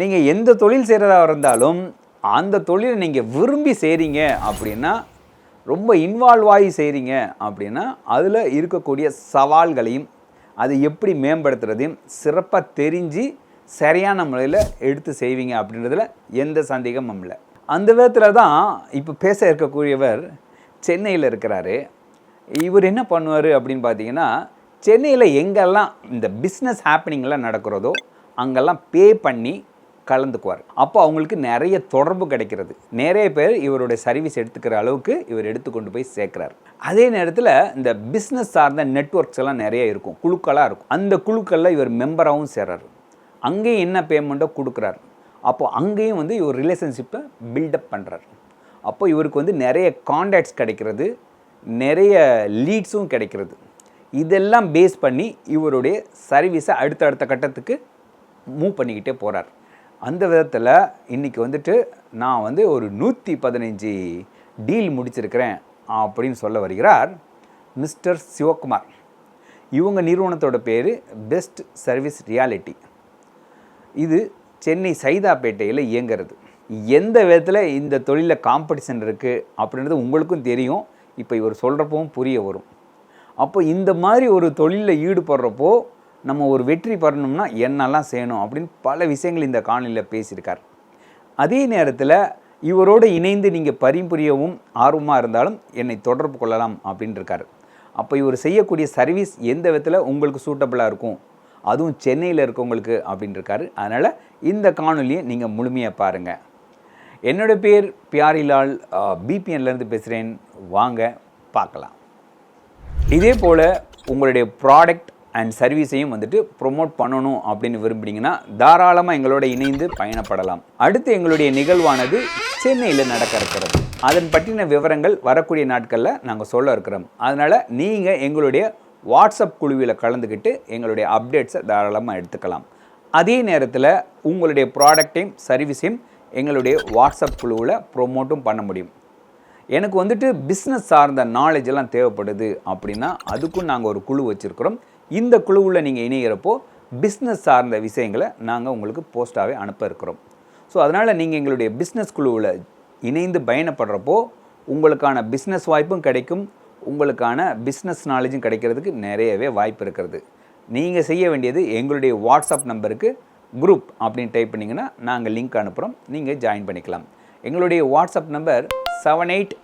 நீங்கள் எந்த தொழில் செய்கிறதா இருந்தாலும் அந்த தொழிலை நீங்கள் விரும்பி செய்கிறீங்க அப்படின்னா ரொம்ப இன்வால்வ் ஆகி செய்கிறீங்க அப்படின்னா அதில் இருக்கக்கூடிய சவால்களையும் அது எப்படி மேம்படுத்துறதையும் சிறப்பாக தெரிஞ்சு சரியான முறையில் எடுத்து செய்வீங்க அப்படின்றதுல எந்த சந்தேகமும் இல்லை. அந்த விதத்தில் தான் இப்போ பேச இருக்கக்கூடியவர் சென்னையில் இருக்கிறாரு. இவர் என்ன பண்ணுவார் அப்படின்னு பார்த்தீங்கன்னா சென்னையில் எங்கெல்லாம் இந்த பிஸ்னஸ் ஹேப்பனிங்லாம் நடக்கிறதோ அங்கெல்லாம் பே பண்ணி கலந்துக்குவார். அப்போ அவங்களுக்கு நிறைய தொடர்பு கிடைக்கிறது. நிறைய பேர் இவருடைய சர்வீஸ் எடுத்துக்கிற அளவுக்கு இவர் எடுத்து கொண்டு போய் சேர்க்குறார். அதே நேரத்தில் இந்த பிஸ்னஸ் சார்ந்த நெட்ஒர்க்ஸ் எல்லாம் நிறைய இருக்கும். குழுக்களாக இருக்கும். அந்த குழுக்களில் இவர் மெம்பராகவும் சேர்றார். அங்கேயும் என்ன பேமெண்ட்டோ கொடுக்குறாரு. அப்போ அங்கேயும் வந்து இவர் ரிலேஷன்ஷிப்பை பில்டப் பண்ணுறாரு அப்போ இவருக்கு வந்து நிறைய கான்டாக்ட்ஸ் கிடைக்கிறது. நிறைய லீட்ஸும் கிடைக்கிறது. இதெல்லாம் பேஸ் பண்ணி இவருடைய சர்வீஸை அடுத்தடுத்த கட்டத்துக்கு மூவ் பண்ணிக்கிட்டே போகிறார் அந்த விதத்தில் இன்றைக்கி வந்துட்டு நான் வந்து ஒரு நூற்றி பதினஞ்சு டீல் முடிச்சிருக்கிறேன் அப்படின்னு சொல்ல வருகிறார் மிஸ்டர் சிவகுமார். இவங்க நிறுவனத்தோட பேர் பெஸ்ட் சர்வீஸ் ரியாலிட்டி. இது சென்னை சைதாப்பேட்டையில் இயங்குறது. எந்த விதத்தில் இந்த தொழிலில் காம்படிஷன் இருக்குது அப்படின்றது உங்களுக்கும் தெரியும். இப்போ இவர் சொல்கிறப்பவும் புரிய வரும். அப்போ இந்த மாதிரி ஒரு தொழிலில் ஈடுபடுறப்போ நம்ம ஒரு வெற்றி பெறணும்னா என்னெல்லாம் செய்யணும் அப்படின்னு பல விஷயங்கள் இந்த காணொலியில் பேசியிருக்கார். அதே நேரத்தில் இவரோடு இணைந்து நீங்கள் பரிபுரியவும் ஆர்வமாக இருந்தாலும் என்னை தொடர்பு கொள்ளலாம் அப்படின்னு அப்போ இவர் செய்யக்கூடிய சர்வீஸ் எந்த விதத்தில் உங்களுக்கு சூட்டபிளாக இருக்கும்? அதுவும் சென்னையில் இருக்கவங்களுக்கு அப்படின்னு இருக்காரு. அதனால் இந்த காணொலியை நீங்கள் முழுமையாக பாருங்கள் என்னோட பேர் பியாரிலால் பிபிஎன்லேருந்து பேசுகிறேன் வாங்க பார்க்கலாம். இதே போல் உங்களுடைய ப்ராடக்ட் அண்ட் சர்வீஸையும் வந்துட்டு ப்ரொமோட் பண்ணணும் அப்படின்னு விரும்புனீங்கன்னா தாராளமாக எங்களோட இணைந்து பயணப்படலாம். அடுத்து எங்களுடைய நிகழ்வானது சென்னையில் நடக்க இருக்கிறது. அதன் பற்றின விவரங்கள் வரக்கூடிய நாட்களில் நாங்கள் சொல்ல இருக்கிறோம். அதனால் நீங்கள் எங்களுடைய வாட்ஸ்அப் குழுவில் கலந்துக்கிட்டு எங்களுடைய அப்டேட்ஸை தாராளமாக எடுத்துக்கலாம். அதே நேரத்தில் உங்களுடைய ப்ராடக்டையும் சர்வீஸையும் எங்களுடைய வாட்ஸ்அப் குழுவில் ப்ரொமோட்டும் பண்ண முடியும். எனக்கு வந்துட்டு பிஸ்னஸ் சார்ந்த நாலேஜ் எல்லாம் தேவைப்படுது அப்படின்னா அதுக்கும் நாங்கள் ஒரு குழு வச்சுருக்கிறோம். இந்த குழுவில் நீங்கள் இணைகிறப்போ பிஸ்னஸ் சார்ந்த விஷயங்களை நாங்கள் உங்களுக்கு போஸ்ட்டாகவே அனுப்ப இருக்கிறோம். ஸோ அதனால் நீங்கள் எங்களுடைய பிஸ்னஸ் குழுவில் இணைந்து பயணப்படுறப்போ உங்களுக்கான பிஸ்னஸ் வாய்ப்பும் கிடைக்கும். உங்களுக்கான பிஸ்னஸ் நாலேஜும் கிடைக்கிறதுக்கு நிறையவே வாய்ப்பு இருக்கிறது. நீங்கள் செய்ய வேண்டியது எங்களுடைய வாட்ஸ்அப் நம்பருக்கு குரூப் அப்படின்னு டைப் பண்ணிங்கன்னா நாங்கள் லிங்க் அனுப்புகிறோம் நீங்கள் ஜாயின் பண்ணிக்கலாம். எங்களுடைய WhatsApp number seven eight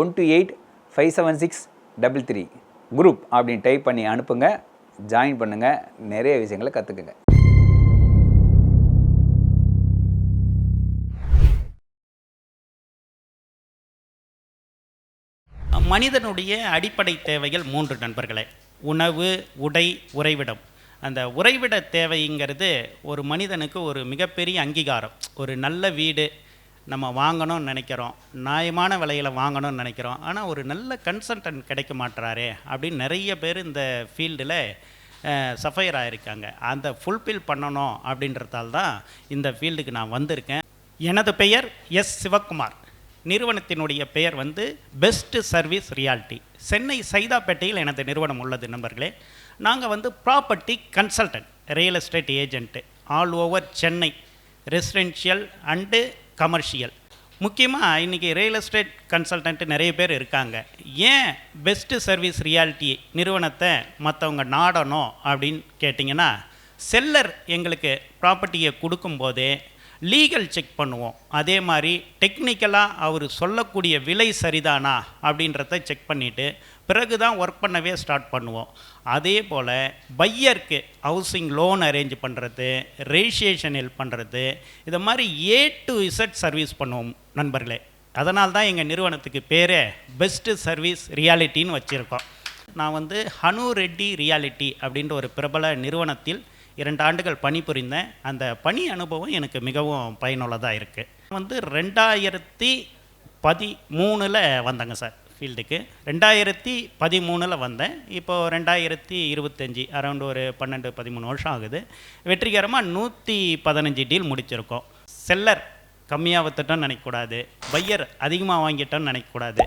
one two eight five seven six double three group அப்படின்னு டைப் பண்ணி அனுப்புங்க. ஜாயின் பண்ணுங்கள் நிறைய விஷயங்களை கற்றுக்குங்க மனிதனுடைய அடிப்படை தேவைகள் மூன்று நண்பர்களே. உணவு உடை உறைவிடம். அந்த உறைவிட தேவைங்கிறது ஒரு மனிதனுக்கு ஒரு மிகப்பெரிய அங்கீகாரம். ஒரு நல்ல வீடு நம்ம வாங்கணும்னு நினைக்கிறோம். நியாயமான விலையில் வாங்கணும்னு நினைக்கிறோம். ஆனால் ஒரு நல்ல கன்சல்டன்ட் கிடைக்க மாட்டுறாரே அப்படின்னு நிறைய பேர் இந்த ஃபீல்டில் சஃபையர் ஆகிருக்காங்க அந்த ஃபுல்ஃபில் பண்ணணும் அப்படின்றதால தான் இந்த ஃபீல்டுக்கு நான் வந்திருக்கேன். எனது பெயர் எஸ். சிவக்குமார். நிறுவனத்தினுடைய பெயர் வந்து பெஸ்ட் சர்வீஸ் ரியாலிட்டி சென்னை சைதாப்பேட்டையில் எனது நிறுவனம் உள்ளது நண்பர்களே. நாங்கள் வந்து property consultant real estate agent all over Chennai residential and commercial முக்கியமாக இன்றைக்கி ரியல் எஸ்டேட் கன்சல்டன்ட் நிறைய பேர் இருக்காங்க. ஏன் பெஸ்ட்டு சர்வீஸ் ரியாலிட்டி நிறுவனத்தை மற்றவங்க நாடணும் அப்படின்னு கேட்டிங்கன்னா செல்லர் எங்களுக்கு ப்ராப்பர்ட்டியை கொடுக்கும்போதே லீகல் செக் பண்ணுவோம். அதே மாதிரி டெக்னிக்கலாக அவர் சொல்லக்கூடிய விலை சரிதானா அப்படின்றத செக் பண்ணிவிட்டு பிறகு தான் ஒர்க் பண்ணவே ஸ்டார்ட் பண்ணுவோம். அதே போல் பையருக்கு ஹவுசிங் லோன் அரேஞ்ச் பண்ணுறது ரெஜிஸ்ட்ரேஷன் ஹெல்ப் பண்ணுறது இதை மாதிரி ஏ டு இசட் சர்வீஸ் பண்ணுவோம் நண்பர்களே. அதனால் தான் எங்கள் நிறுவனத்துக்கு பேரே பெஸ்ட்டு சர்வீஸ் ரியாலிட்டின்னு வச்சுருக்கோம். நான் வந்து ஹனு ரெட்டி ரியாலிட்டி அப்படின்ற ஒரு பிரபல நிறுவனத்தில் இரண்டு ஆண்டுகள் பணிபுரிந்தேன். அந்த பணி அனுபவம் எனக்கு மிகவும் பயனுள்ளதாக இருக்குது வந்து ரெண்டாயிரத்தி பதிமூணில் வந்தேங்க சார் ஃபீல்டுக்கு. ரெண்டாயிரத்தி பதிமூணில் வந்தேன். இப்போது ரெண்டாயிரத்தி இருபத்தஞ்சி அரௌண்ட் ஒரு பன்னெண்டு பதிமூணு வருஷம் ஆகுது. வெற்றிகரமாக நூற்றி பதினஞ்சு டீல் முடிச்சிருக்கோம். செல்லர் கம்மியாக வித்துட்டோம்னு நினைக்கக்கூடாது. பையர் அதிகமாக வாங்கிட்டோம்னு நினைக்கக்கூடாது.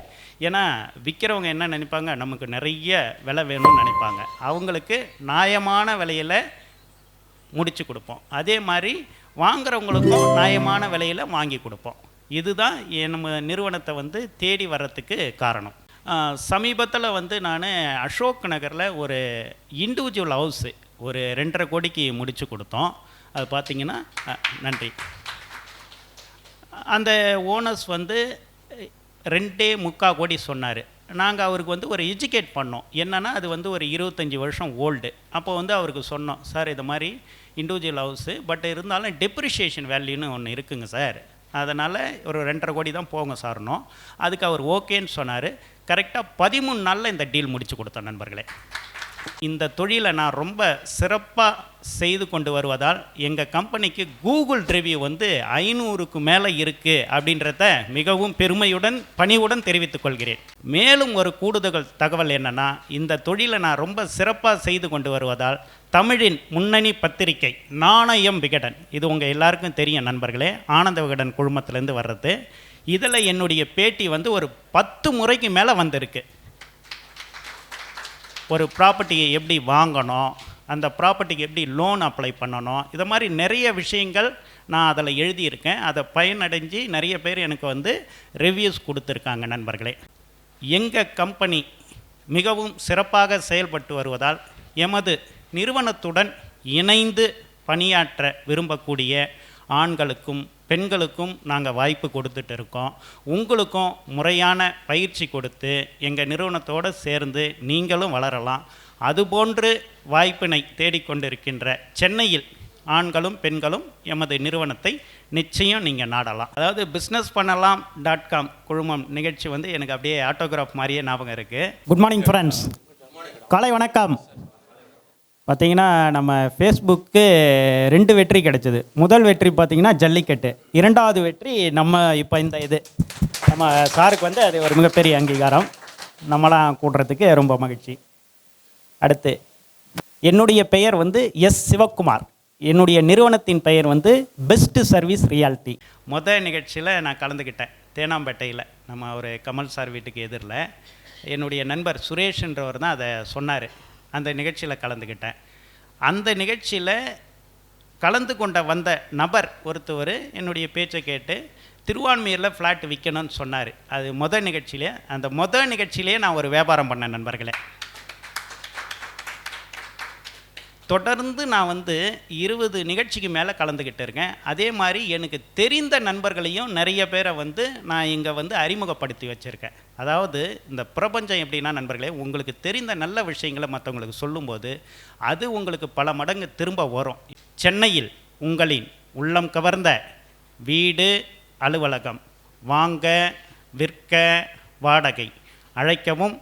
ஏன்னா விற்கிறவங்க என்ன நினைப்பாங்க? நமக்கு நிறைய விலை வேணும்னு நினைப்பாங்க. அவங்களுக்கு நியாயமான விலையில் முடித்து கொடுப்போம். அதே மாதிரி வாங்குறவங்களுக்கும் நியாயமான விலையில் வாங்கி கொடுப்போம். இதுதான் என் நம்ம நிறுவனத்தை வந்து தேடி வர்றதுக்கு காரணம். சமீபத்தில் வந்து நான் அசோக் நகரில் ஒரு இண்டிவிஜுவல் ஹவுஸு ஒரு ரெண்டரை கோடிக்கு முடித்து கொடுத்தோம். அது பார்த்தீங்கன்னா நன்றி. அந்த ஓனர்ஸ் வந்து ரெண்டே முக்கா கோடி சொன்னார். நாங்கள் அவருக்கு வந்து ஒரு எஜுகேட் பண்ணோம். என்னென்னா அது வந்து ஒரு இருபத்தஞ்சி வருஷம் ஓல்டு அப்போ வந்து அவருக்கு சொன்னோம் சார் இது மாதிரி இண்டிவிஜுவல் ஹவுஸு பட் இருந்தாலும் டெப்ரிஷியேஷன் வேல்யூன்னு ஒன்று இருக்குங்க சார். அதனால் ஒரு ரெண்டரை கோடி தான் போங்க சார்னோம் அதுக்கு அவர் ஓகேன்னு சொன்னார். கரெக்டாக பதிமூணு நாளில் இந்த டீல் முடித்து கொடுத்தோம் நண்பர்களே. இந்த தொழிலை நான் ரொம்ப சிறப்பாக செய்து கொண்டு வருவதால் எங்கள் கம்பெனிக்கு கூகுள் ரிவ்யூ வந்து ஐநூறுக்கு மேலே இருக்குது அப்படின்றத மிகவும் பெருமையுடன் பணிவுடன் தெரிவித்துக் கொள்கிறேன். மேலும் ஒரு கூடுதல் தகவல் என்னன்னா இந்த தொழிலை நான் ரொம்ப சிறப்பாக செய்து கொண்டு வருவதால் தமிழின் முன்னணி பத்திரிகை நாணயம் விகடன். இது உங்கள் எல்லாருக்கும் தெரியும் நண்பர்களே ஆனந்த விகடன் குழுமத்திலேருந்து வர்றது. இதில் என்னுடைய பேட்டி வந்து ஒரு பத்து முறைக்கு மேலே வந்திருக்கு. ஒரு ப்ராப்பர்ட்டியை எப்படி வாங்கணும் அந்த ப்ராப்பர்ட்டிக்கு எப்படி லோன் அப்ளை பண்ணணும் இதை மாதிரி நிறைய விஷயங்கள் நான் அதில் எழுதியிருக்கேன். அதை பயனடைஞ்சு நிறைய பேர் எனக்கு வந்து ரிவ்யூஸ் கொடுத்துருக்காங்க நண்பர்களே. எங்கள் கம்பெனி மிகவும் சிறப்பாக செயல்பட்டு வருவதால் எமது நிறுவனத்துடன் இணைந்து பணியாற்ற விரும்பக்கூடிய ஆண்களுக்கும் பெண்களுக்கும் நாங்கள் வாய்ப்பு கொடுத்துட்டு இருக்கோம். உங்களுக்கும் முறையான பயிற்சி கொடுத்து எங்கள் நிறுவனத்தோடு சேர்ந்து நீங்களும் வளரலாம். அதுபோன்று வாய்ப்பினை தேடிக்கொண்டிருக்கின்ற சென்னையில் ஆண்களும் பெண்களும் எமது நிறுவனத்தை நிச்சயம் நீங்கள் நாடலாம். அதாவது பிஸ்னஸ் பண்ணலாம் டாட் காம் குழுமம் நிகழ்ச்சி வந்து எனக்கு அப்படியே ஆட்டோகிராஃப் மாதிரியே ஞாபகம் இருக்குது குட் மார்னிங் ஃப்ரெண்ட்ஸ் காலை வணக்கம். பார்த்தீங்கன்னா நம்ம ஃபேஸ்புக்கு ரெண்டு வெற்றி கிடைச்சிது. முதல் வெற்றி பார்த்தீங்கன்னா ஜல்லிக்கட்டு. இரண்டாவது வெற்றி நம்ம இப்போ இந்த இது. நம்ம சாருக்கு வந்து அது ஒரு மிகப்பெரிய அங்கீகாரம். நம்மளாம் கூடுறதுக்கு ரொம்ப மகிழ்ச்சி. அடுத்து என்னுடைய பெயர் வந்து எஸ் சிவக்குமார். என்னுடைய நிறுவனத்தின் பெயர் வந்து பெஸ்ட் சர்வீஸ் ரியாலிட்டி. மொதல் நிகழ்ச்சியில் நான் கலந்துக்கிட்டேன் தேனாம்பேட்டையில். நம்ம ஒரு கமல் சார் வீட்டுக்கு எதிரில். என்னுடைய நண்பர் சுரேஷ்ன்றவர் தான் அதை சொன்னார். அந்த நிகழ்ச்சியில் கலந்துக்கிட்டேன் அந்த நிகழ்ச்சியில் கலந்து கொண்ட வந்த நபர் ஒருத்தவர் என்னுடைய பேச்சை கேட்டு திருவான்மையூரில் ஃப்ளாட் விற்கணும்னு சொன்னார். அது மொதல் நிகழ்ச்சியிலே அந்த மொதல் நிகழ்ச்சியிலே நான் ஒரு வியாபாரம் பண்ணேன் நண்பர்களே. தொடர்ந்து நான் வந்து இருபது நிகழ்ச்சிக்கு மேலே கலந்துக்கிட்டு இருக்கேன். அதே மாதிரி எனக்கு தெரிந்த நண்பர்களையும் நிறைய பேரை வந்து நான் இங்கே வந்து அறிமுகப்படுத்தி வச்சுருக்கேன். அதாவது இந்த பிரபஞ்சம் எப்படின்னா நண்பர்களே உங்களுக்கு தெரிந்த நல்ல விஷயங்களை மற்றவங்களுக்கு சொல்லும்போது அது உங்களுக்கு பல மடங்கு திரும்ப வரும். சென்னையில் உங்களின் உள்ளம் கவர்ந்த வீடு அலுவலகம். வாங்க விற்க வாடகை. அழைக்கவும்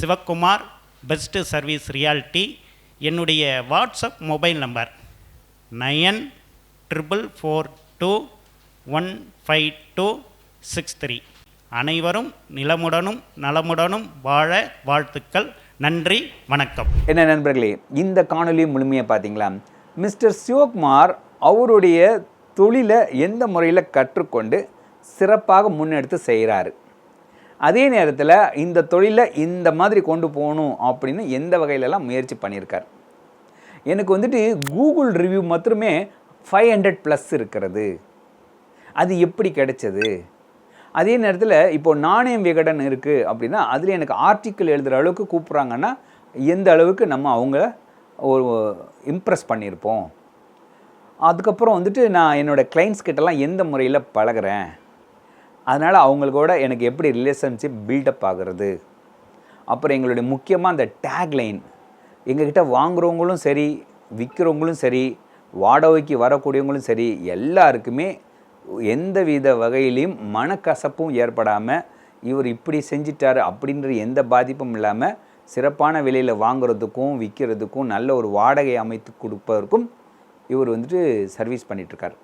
சிவக்குமார் பெஸ்ட்டு சர்வீஸ் ரியாலிட்டி என்னுடைய WhatsApp mobile number nine triple four two one five two six three. அனைவரும் நிலமுடனும் நலமுடனும் வாழ வாழ்த்துக்கள். நன்றி வணக்கம். என்ன நண்பர்களே இந்த காணொலி முழுமையாக பார்த்தீங்களா? மிஸ்டர் சிவகுமார் அவருடைய தொழிலை எந்த முறையில் கற்றுக்கொண்டு சிறப்பாக முன்னெடுத்து செய்கிறாரு அதே நேரத்தில் இந்த தொழிலை இந்த மாதிரி கொண்டு போகணும் அப்படின்னு எந்த வகையிலலாம் முயற்சி பண்ணியிருக்கார்? எனக்கு வந்துட்டு கூகுள் ரிவ்யூ மாத்திரமே ஃபைவ் ஹண்ட்ரட் ப்ளஸ் இருக்கிறது. அது எப்படி கிடைச்சது? அதே நேரத்தில் இப்போது நாணயம் விகடன் இருக்குது அப்படின்னா அதில் எனக்கு ஆர்டிக்கிள் எழுதுகிற அளவுக்கு கூப்பிட்றாங்கன்னா எந்த அளவுக்கு நம்ம அவங்கள ஒரு இம்ப்ரெஸ் பண்ணியிருப்போம்? அதுக்கப்புறம் வந்துட்டு நான் என்னோடய கிளைண்ட்ஸ் கிட்டலாம் எந்த முறையில் பழகுறேன்? அதனால் அவங்களோட எனக்கு எப்படி ரிலேஷன்ஷிப் பில்டப் ஆகிறது? அப்புறம் எங்களுடைய முக்கியமாக அந்த டேக்லைன் எங்ககிட்ட வாங்குறவங்களும் சரி விற்கிறவங்களும் சரி வாடகைக்கு வரக்கூடியவங்களும் சரி எல்லாருக்குமே எந்த வித வகையிலையும் மனக்கசப்பும் ஏற்படாமல் இவர் இப்படி செஞ்சிட்டார் அப்படின்ற எந்த பாதிப்பும் இல்லாமல் சிறப்பான விலையில் வாங்குறதுக்கும் விற்கிறதுக்கும் நல்ல ஒரு வாடகை அமைத்து கொடுப்பதற்கும் இவர் வந்துட்டு சர்வீஸ் பண்ணிகிட்ருக்கார்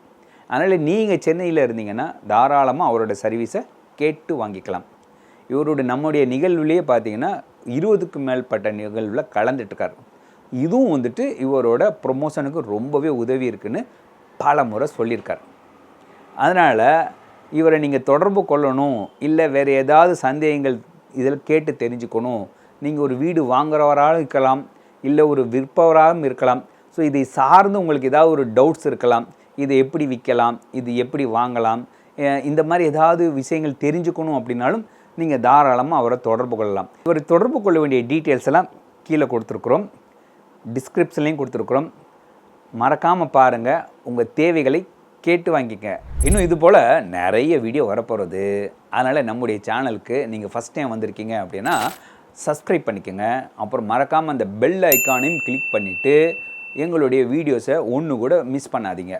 அதனால் நீங்கள் சென்னையில் இருந்தீங்கன்னா தாராளமாக அவரோட சர்வீஸை கேட்டு வாங்கிக்கலாம். இவருடைய நம்முடைய நிகழ்வுலேயே பார்த்தீங்கன்னா இருபதுக்கு மேற்பட்ட நிகழ்வில் கலந்துட்டுருக்கார் இதுவும் வந்துட்டு இவரோட ப்ரொமோஷனுக்கு ரொம்பவே உதவி இருக்குன்னு பல முறை சொல்லியிருக்கார். அதனால் இவரை நீங்கள் தொடர்பு கொள்ளணும் இல்லை வேறு ஏதாவது சந்தேகங்கள் இதில் கேட்டு தெரிஞ்சுக்கணும் நீங்கள் ஒரு வீடு வாங்குறவராகவும் இருக்கலாம் இல்லை ஒரு விற்பவராகவும் இருக்கலாம். ஸோ இதை சார்ந்து உங்களுக்கு ஏதாவது ஒரு டவுட்ஸ் இருக்கலாம் இதை எப்படி விற்கலாம் இது எப்படி வாங்கலாம் இந்த மாதிரி ஏதாவது விஷயங்கள் தெரிஞ்சுக்கணும் அப்படின்னாலும் நீங்கள் தாராளமாக அவரை தொடர்பு கொள்ளலாம். இவர் தொடர்பு கொள்ள வேண்டிய டீட்டெயில்ஸ் எல்லாம் கீழே கொடுத்துருக்குறோம். டிஸ்கிரிப்ஷன்லேயும் கொடுத்துருக்குறோம். மறக்காமல் பாருங்கள் உங்கள் தேவைகளை கேட்டு வாங்கிக்க. இன்னும் இது போல் நிறைய வீடியோ வரப்போகிறது அதனால் நம்முடைய சேனலுக்கு நீங்கள் ஃபஸ்ட் டைம் வந்திருக்கீங்க அப்படின்னா சப்ஸ்கிரைப் பண்ணிக்கோங்க. அப்புறம் மறக்காமல் அந்த பெல் ஐக்கானையும் கிளிக் பண்ணிவிட்டு எங்களுடைய வீடியோஸை ஒன்று கூட மிஸ் பண்ணாதீங்க.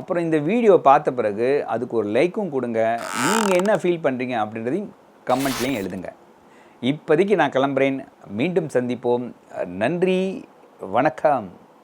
அப்புறம் இந்த வீடியோ பார்த்த பிறகு அதுக்கு ஒரு லைக்கும் கொடுங்க. நீங்கள் என்ன ஃபீல் பண்ணுறீங்க அப்படின்றதையும் கமெண்ட்லேயும் எழுதுங்க. இப்போதைக்கு நான் கிளம்புறேன். மீண்டும் சந்திப்போம். நன்றி. வணக்கம்.